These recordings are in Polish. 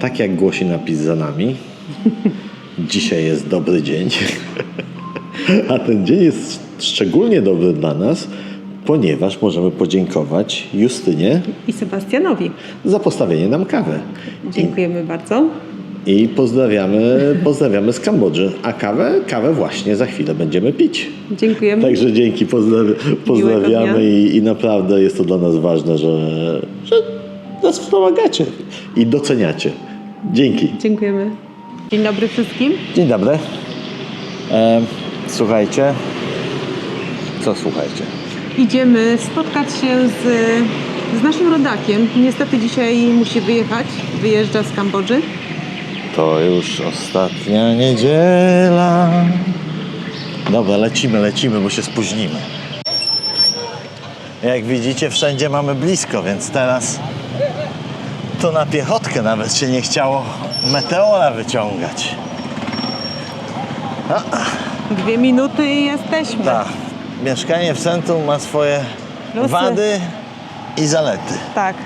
Tak jak głosi napis za nami, dzisiaj jest dobry dzień. A ten dzień jest szczególnie dobry dla nas, ponieważ możemy podziękować Justynie I Sebastianowi. za postawienie nam kawy. Dziękujemy bardzo. I pozdrawiamy, pozdrawiamy z Kambodży. A kawę, kawę właśnie za chwilę będziemy pić. Dziękujemy. Także dzięki, pozdrawi- pozdrawiamy i, i naprawdę jest to dla nas ważne, że, że nas wspomagacie i doceniacie. Dzięki. Dziękujemy. Dzień dobry wszystkim. Dzień dobry. E, słuchajcie. Co słuchajcie? Idziemy spotkać się z, z naszym rodakiem. Niestety dzisiaj musi wyjechać. Wyjeżdża z Kambodży. To już ostatnia niedziela. Dobra, lecimy, lecimy, bo się spóźnimy. Jak widzicie, wszędzie mamy blisko, więc teraz to na piechotkę nawet się nie chciało meteora wyciągać. Dwie minuty i jesteśmy. Tak, mieszkanie w centrum ma swoje Plusy. wady i zalety. Tak.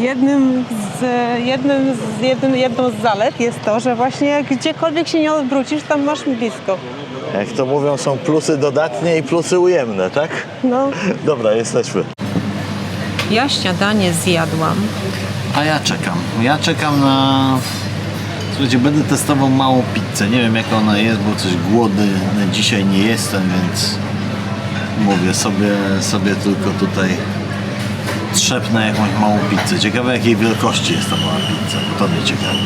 Jednym z, jednym z, jednym, jedną z zalet jest to, że właśnie gdziekolwiek się nie odwrócisz, tam masz blisko. Jak to mówią, są plusy dodatnie i plusy ujemne, tak? No. Dobra, jesteśmy. Ja śniadanie zjadłam. A ja czekam. Ja czekam na. Słuchajcie, będę testował małą pizzę. Nie wiem jaka ona jest, bo coś głodny dzisiaj nie jestem, więc mówię sobie, sobie tylko tutaj trzepnę jakąś małą pizzę. Ciekawe jakiej wielkości jest ta mała pizza, bo to mnie ciekawi.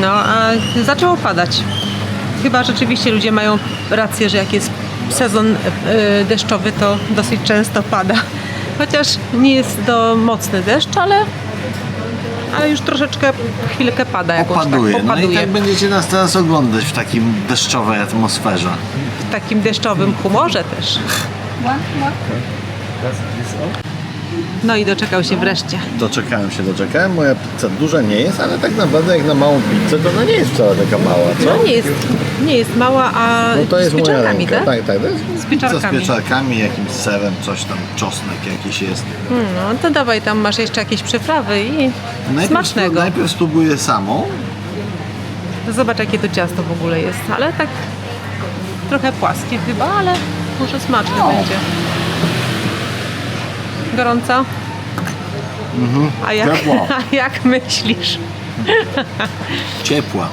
No, a zaczęło padać. Chyba rzeczywiście ludzie mają rację, że jak jest sezon e, deszczowy, to dosyć często pada. Chociaż nie jest to mocny deszcz, ale, ale już troszeczkę chwilkę pada jakoś Opaduje. tak. No i tak będziecie nas teraz oglądać w takim deszczowej atmosferze. w takim deszczowym humorze też. No i doczekał się wreszcie. Doczekałem się, doczekałem. Moja pizza duża nie jest, ale tak naprawdę jak na małą pizzę, to ona nie jest wcale taka mała, co? No nie jest, nie jest mała, a No to jest z moja pieczarkami, ręka. tak? Tak, tak. To jest Z pieczarkami. pieczarkami, jakimś serem, coś tam, czosnek jakiś jest. Hmm, No to dawaj, tam masz jeszcze jakieś przyprawy i smacznego. Najpierw spróbuję samą. Zobacz jakie to ciasto w ogóle jest, ale tak trochę płaskie chyba, ale może smaczne będzie. Gorąco? A jak, Ciepło. a jak myślisz? Ciepła.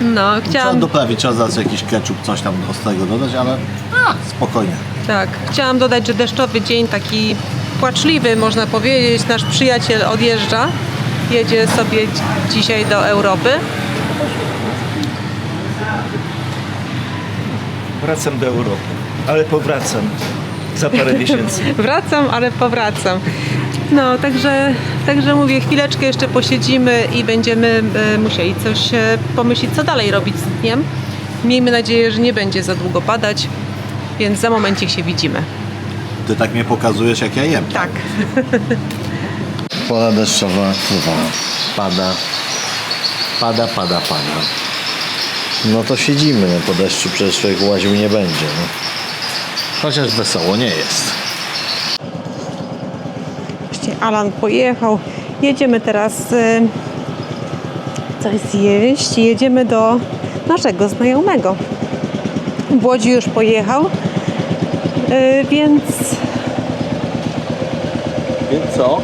No, Trzeba chciałam, doprawić, trzeba zaraz jakiś ketchup, coś tam ostrego dodać, ale a, spokojnie. tak, chciałam dodać, że deszczowy dzień taki płaczliwy, można powiedzieć. Nasz przyjaciel odjeżdża, jedzie sobie dzi- dzisiaj do Europy. Wracam do Europy, ale powracam za parę miesięcy. Wracam, ale powracam. No, także, także mówię, chwileczkę jeszcze posiedzimy i będziemy e, musieli coś e, pomyśleć, co dalej robić z dniem. Miejmy nadzieję, że nie będzie za długo padać, więc za momencik się widzimy. Ty tak mnie pokazujesz, jak ja jem. Tak. Pora deszczowa trwa. Pada. Pada, pada, pada. No to siedzimy, no po deszczu przecież człowiek łaził nie będzie. No. Chociaż wesoło nie jest. Właśnie Alan pojechał. Jedziemy teraz e, coś zjeść. Jedziemy do naszego znajomego. W Łodzi już pojechał, e, więc, Więc co?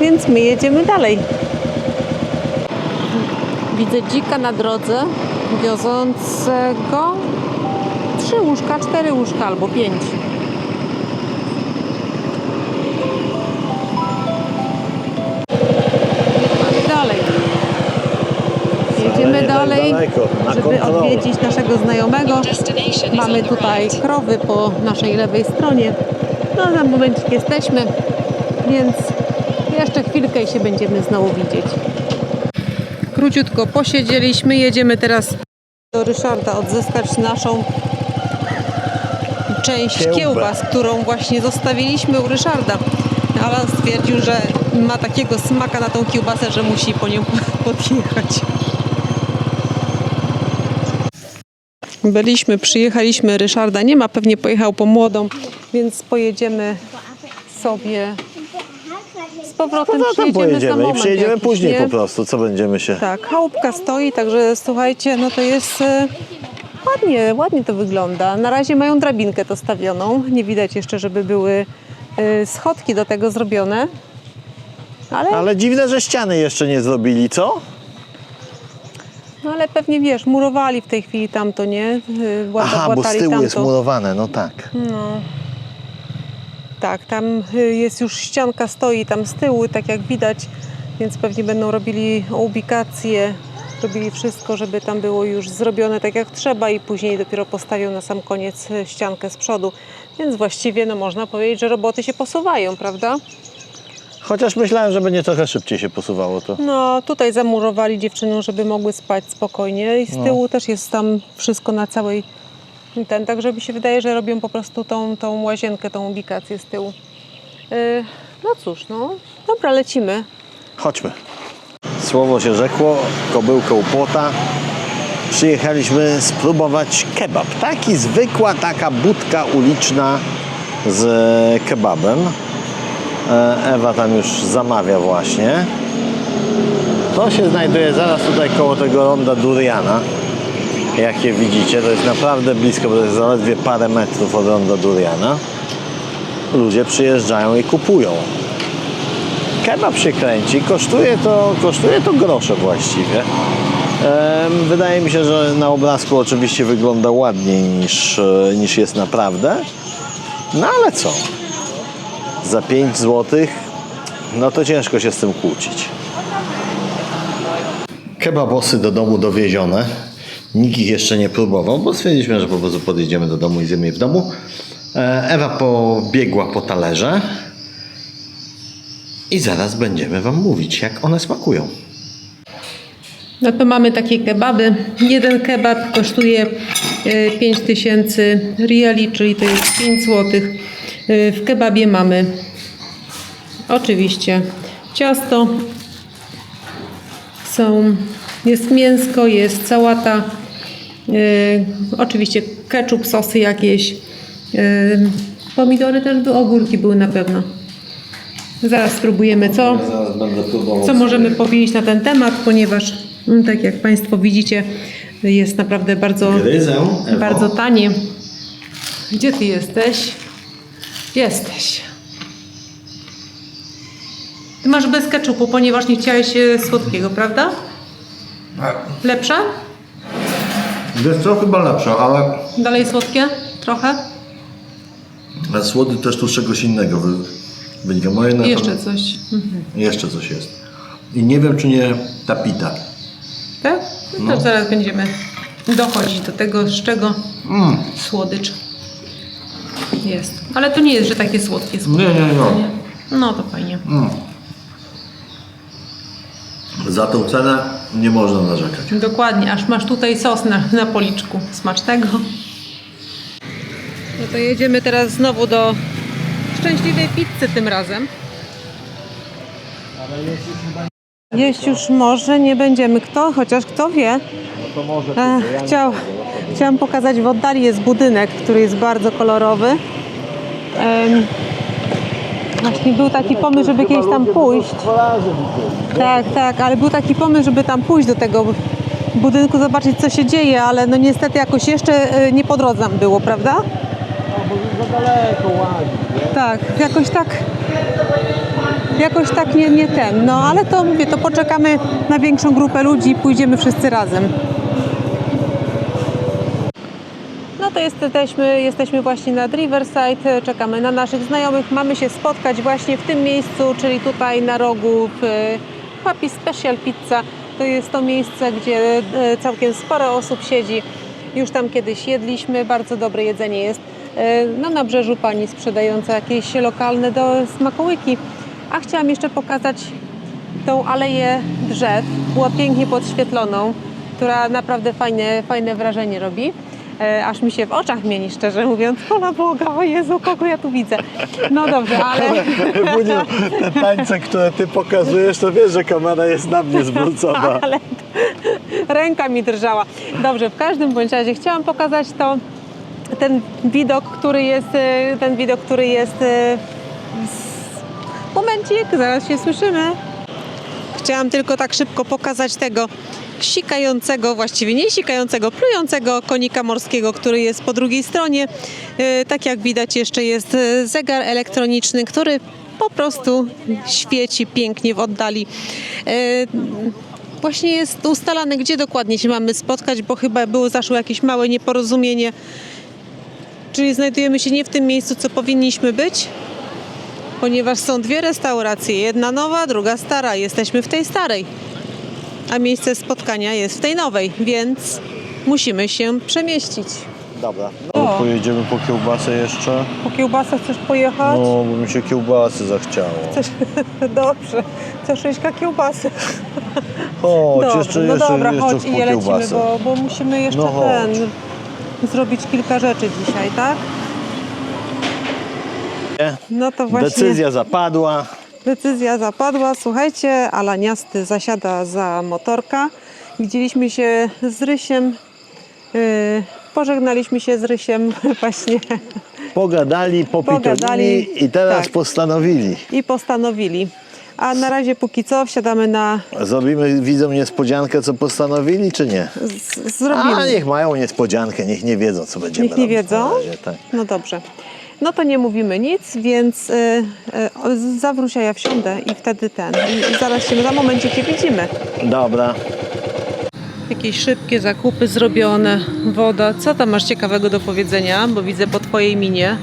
więc my jedziemy dalej. Widzę dzika na drodze wiozącego trzy łóżka, cztery łóżka albo pięć. Dalej. Jedziemy dalej, żeby odwiedzić naszego znajomego. Mamy tutaj krowy po naszej lewej stronie. No za momencik jesteśmy, więc jeszcze chwilkę i się będziemy znowu widzieć. Króciutko posiedzieliśmy, jedziemy teraz do Ryszarda odzyskać naszą część kiełbas, którą właśnie zostawiliśmy u Ryszarda. Alan stwierdził, że ma takiego smaka na tą kiełbasę, że musi po nią podjechać. Byliśmy, przyjechaliśmy, Ryszarda nie ma, pewnie pojechał po młodą, więc pojedziemy sobie z powrotem przyjedziemy za pojedziemy i przyjedziemy jakiś, później nie? po prostu. Co będziemy się... Tak, chałupka stoi, także słuchajcie, no to jest e, ładnie, ładnie to wygląda. Na razie mają drabinkę to stawioną. Nie widać jeszcze, żeby były e, schodki do tego zrobione. Ale, Ale dziwne, że ściany jeszcze nie zrobili, co? no ale pewnie wiesz, murowali w tej chwili tamto, nie? E, Łata, Aha, bo z tyłu jest tamto. murowane, no tak. Tak, tam y, jest już ścianka stoi tam z tyłu, tak jak widać, więc pewnie będą robili ubikację, robili wszystko, żeby tam było już zrobione tak jak trzeba i później dopiero postawią na sam koniec y, ściankę z przodu. Więc właściwie no można powiedzieć, że roboty się posuwają, prawda? Chociaż myślałem, że będzie trochę szybciej się posuwało to. No tutaj zamurowali dziewczynom, żeby mogły spać spokojnie i z tyłu też jest tam wszystko na całej ten, także mi się wydaje, że robią po prostu tą, tą łazienkę, tą ubikację z tyłu. Yy, no cóż, no dobra, lecimy. Chodźmy. Słowo się rzekło, kobyłka u płota. Przyjechaliśmy spróbować kebab. Taki zwykła taka budka uliczna z kebabem. E, Ewa tam już zamawia właśnie. To się znajduje zaraz tutaj koło tego ronda Duriana. Jak je widzicie, to jest naprawdę blisko, bo to jest zaledwie parę metrów od ronda Duriana. Ludzie przyjeżdżają i kupują kebab się kręci, kosztuje to, kosztuje to grosze właściwie. Wydaje mi się, że na obrazku oczywiście wygląda ładniej niż, e, niż jest naprawdę. No ale co? Za 5 zł, no to ciężko się z tym kłócić. Kebabosy do domu dowiezione. Nikt ich jeszcze nie próbował, bo stwierdziliśmy, że po prostu podjedziemy do domu i zjemy je w domu. E, Ewa pobiegła po talerze. I zaraz będziemy Wam mówić, jak one smakują. No to mamy takie kebaby. Jeden kebab kosztuje e, 5000 riali, czyli to jest 5 zł. W kebabie mamy oczywiście ciasto, są, jest mięsko, jest sałata, e, oczywiście ketchup, sosy jakieś, e, pomidory też były, ogórki były na pewno. Zaraz spróbujemy co. Zaraz będę próbował. Co możemy powiedzieć na ten temat, ponieważ mm, tak jak Państwo widzicie, jest naprawdę bardzo, Gryzę, Ewo. bardzo tanie. Gdzie Ty jesteś? Jesteś. Ty masz bez keczupu, ponieważ nie chciałeś e, słodkiego, prawda? Lepsze? Jest to chyba lepsze, ale Dalej słodkie? Trochę? słody też tu z czegoś innego wy- wynika. Moje na jeszcze pewno- coś. Mhm. Jeszcze coś jest. I nie wiem, czy nie ta pita. Tak? No to zaraz będziemy dochodzić do tego, z czego Mm. słodycz jest. Ale to nie jest, że takie słodkie słodkie. Nie, nie, nie. No to fajnie. Za tą cenę nie można narzekać. Dokładnie, aż masz tutaj sos na, na policzku. Smacznego. No to jedziemy teraz znowu do szczęśliwej pizzy tym razem. Jeść już może nie będziemy. Kto? Chociaż kto wie. Ech, chciał, chciałam pokazać w oddali jest budynek, który jest bardzo kolorowy. Em, właśnie był taki pomysł, żeby kiedyś tam pójść. Tak, tak, ale był taki pomysł, żeby tam pójść do tego budynku, zobaczyć co się dzieje, ale no niestety jakoś jeszcze y, nie po drodze nam było, prawda? Tak, jakoś tak, jakoś tak nie, nie ten, no ale to mówię, to poczekamy na większą grupę ludzi i pójdziemy wszyscy razem. No to jesteśmy, jesteśmy właśnie nad Riverside, czekamy na naszych znajomych. Mamy się spotkać właśnie w tym miejscu, czyli tutaj na rogu w Special Pizza. To jest to miejsce, gdzie e, całkiem sporo osób siedzi. Już tam kiedyś jedliśmy, bardzo dobre jedzenie jest. E, No na brzeżu pani sprzedająca jakieś lokalne do smakołyki. A chciałam jeszcze pokazać tą aleję drzew, była pięknie podświetloną, która naprawdę fajne, fajne wrażenie robi. E, aż mi się w oczach mieni, szczerze mówiąc. Pana Boga, o Jezu, kogo ja tu widzę. No dobrze, ale... Budziu, te tańce, które ty pokazujesz, to wiesz, że kamera jest na mnie zwrócona. ale ręka mi drżała. Dobrze, w każdym bądź razie chciałam pokazać to, ten widok, który jest, e, ten widok, który jest e, Momencik, zaraz się słyszymy. Chciałam tylko tak szybko pokazać tego sikającego, właściwie nie sikającego, plującego konika morskiego, który jest po drugiej stronie. E, Tak jak widać jeszcze jest zegar elektroniczny, który po prostu świeci pięknie w oddali. Właśnie jest ustalane, gdzie dokładnie się mamy spotkać, bo chyba było zaszło jakieś małe nieporozumienie. Czyli znajdujemy się nie w tym miejscu, co powinniśmy być, ponieważ są dwie restauracje, jedna nowa, druga stara. Jesteśmy w tej starej, a miejsce spotkania jest w tej nowej, więc musimy się przemieścić. Dobra. O. No, pojedziemy po kiełbasę jeszcze. Po kiełbasę chcesz pojechać? No, bo mi się kiełbasy zachciało. Chcesz... Dobrze, chcesz iść na kiełbasę. Chodź, Dobrze, jeszcze, no jeszcze, dobra, jeszcze chodź i lecimy, kiełbasę. bo, bo musimy jeszcze No chodź. ten zrobić kilka rzeczy dzisiaj, tak? No to właśnie Decyzja zapadła. decyzja zapadła. Słuchajcie, Alaniasty zasiada za motorka. Widzieliśmy się z Rysiem. Yy, pożegnaliśmy się z Rysiem właśnie Pogadali, popitonili Pogadali, i teraz tak. postanowili. i postanowili. A na razie póki co wsiadamy na... Zrobimy widzom niespodziankę, co postanowili, czy nie? Z, zrobimy. A niech mają niespodziankę, niech nie wiedzą, co będziemy Niech nie robić wiedzą? Na razie, tak. No dobrze. No to nie mówimy nic, więc y, y, ja wsiądę i wtedy ten. I, i zaraz się za momencie się widzimy. Dobra. Jakieś szybkie zakupy zrobione, woda. Co tam masz ciekawego do powiedzenia? Bo widzę po twojej minie.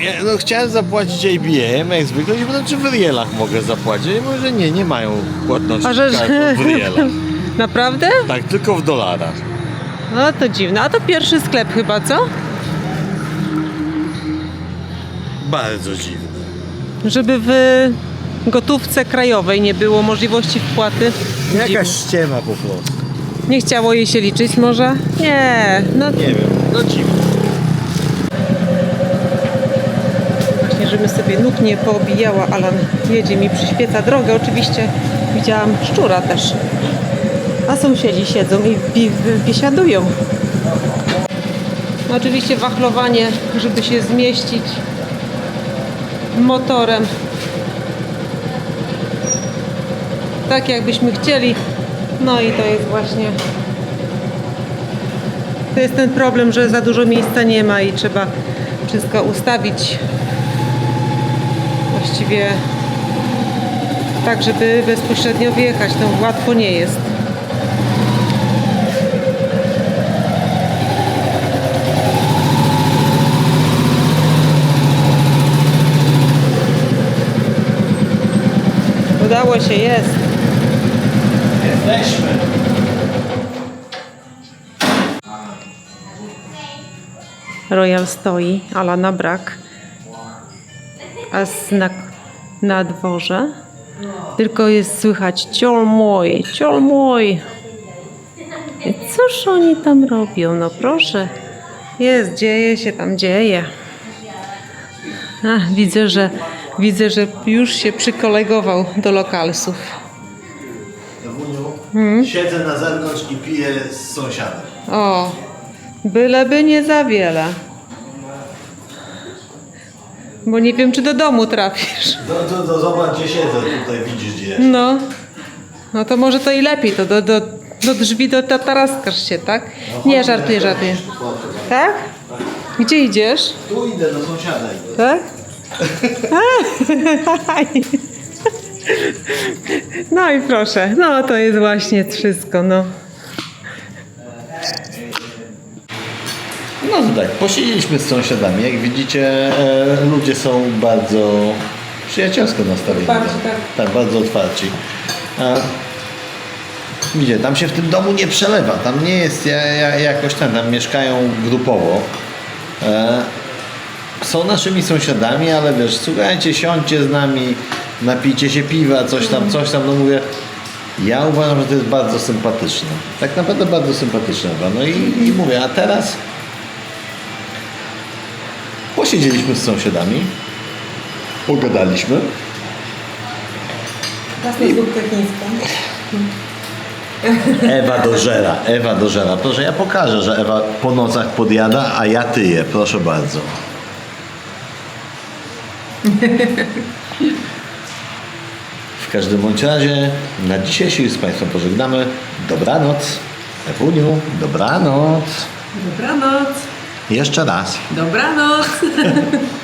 Ja, no, chciałem zapłacić ABM, jak zwykle, nie wiem, czy w rielach mogę zapłacić. Może nie, nie mają płatności A że- kartą w rielach. Naprawdę? Tak, tylko w dolarach. No to dziwne. A to pierwszy sklep chyba, co? Bardzo dziwne. Żeby w gotówce krajowej nie było możliwości wpłaty. Jakaś ściema po prostu. Nie chciało jej się liczyć może? Nie, no Nie wiem, no dziwne. Żebym sobie nóg nie poobijała, Alan jedzie mi, przyświeca drogę. Oczywiście widziałam szczura też. A sąsiedzi siedzą i bi- biesiadują. No, oczywiście wachlowanie, żeby się zmieścić motorem. Tak jakbyśmy chcieli. No i to jest właśnie to jest ten problem, że za dużo miejsca nie ma i trzeba wszystko ustawić właściwie tak, żeby bezpośrednio wjechać. To łatwo nie jest. Udało się, jest. Jesteśmy. Royal stoi, ala na brak. A z- na, dworze tylko jest słychać ciol mój, ciol mój. Cóż oni tam robią? No proszę. Jest, dzieje się tam, dzieje. A, widzę, że widzę, że już się przykolegował do lokalsów. Siedzę na zewnątrz i piję z sąsiadem. O, byleby nie za wiele. Bo nie wiem, czy do domu trafisz. No to, to zobacz, gdzie siedzę, tutaj widzisz gdzie. No, no to może to i lepiej, to do, do, do drzwi do tataraskasz się, tak? Nie, żartuję, żartuję. Tak? Gdzie idziesz? Tu idę do sąsiada. idę. Tak? No i proszę, no to jest właśnie wszystko, no. No to tak, posiedzieliśmy z sąsiadami. Jak widzicie, e, ludzie są bardzo przyjacielsko nastawieni. Otwarci, tak. Tak, bardzo otwarci. E, widzicie, tam się w tym domu nie przelewa. Tam nie jest ja, ja, jakoś tam, tam mieszkają grupowo. E, są naszymi sąsiadami, ale wiesz, słuchajcie, siądźcie z nami, napijcie się piwa, coś tam, coś tam, no mówię, ja uważam, że to jest bardzo sympatyczne. Tak naprawdę bardzo sympatyczne. No i, i mówię, a teraz posiedzieliśmy z sąsiadami, pogadaliśmy. Jasna zupkę chińską. Ewa dożera, Ewa dożera. Proszę, ja pokażę, że Ewa po nocach podjada, a ja tyję. Proszę bardzo. W każdym bądź razie na dzisiaj się z Państwem pożegnamy. Dobranoc. Ewuniu, dobranoc. Dobranoc. Jeszcze raz. Dobranoc.